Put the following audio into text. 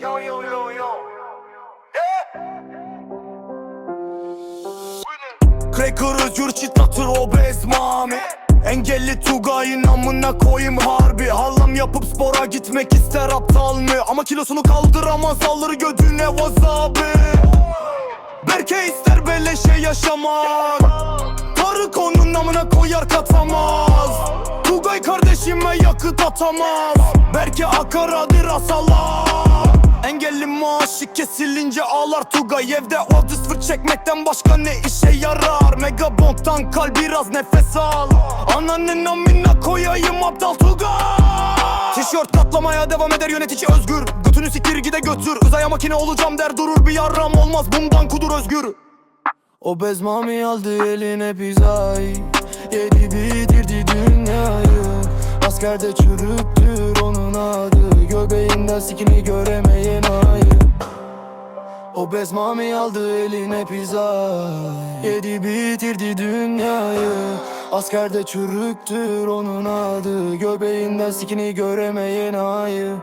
Yo yo yo yo. Cracker özgür çıtlatır obez mami Engelli Tugay'ın amına koyayım harbi. Hallam yapıp spora gitmek ister aptal mı? Ama kilosunu kaldıramaz alır gödüne vazabı Berke ister beleşe yaşamak. Karı konun amına koyar katamaz. Tugay kardeşime yakıt atamaz. Berke akar hadi rasalar. Engelli maaşı kesilince ağlar Tugay. Evde o sıfır çekmekten başka ne işe yarar? Megabond'dan kal biraz nefes al. Ananın amına koyayım aptal Tugay. Tişört katlamaya devam eder yönetici özgür. Götünü siktir gide götür. Uzaya makine olacağım der durur bir yarram olmaz. Bundan kudur özgür. O bez mami aldı eline pizzayı Yedi bitirdi dünyayı. Askerde adı Göbeğinden sikini göremeyen ayı. O bez mami aldı eline pizza. Yedi bitirdi dünyayı. Askerde çürüktür onun adı. Göbeğinden sikini göremeyen ayı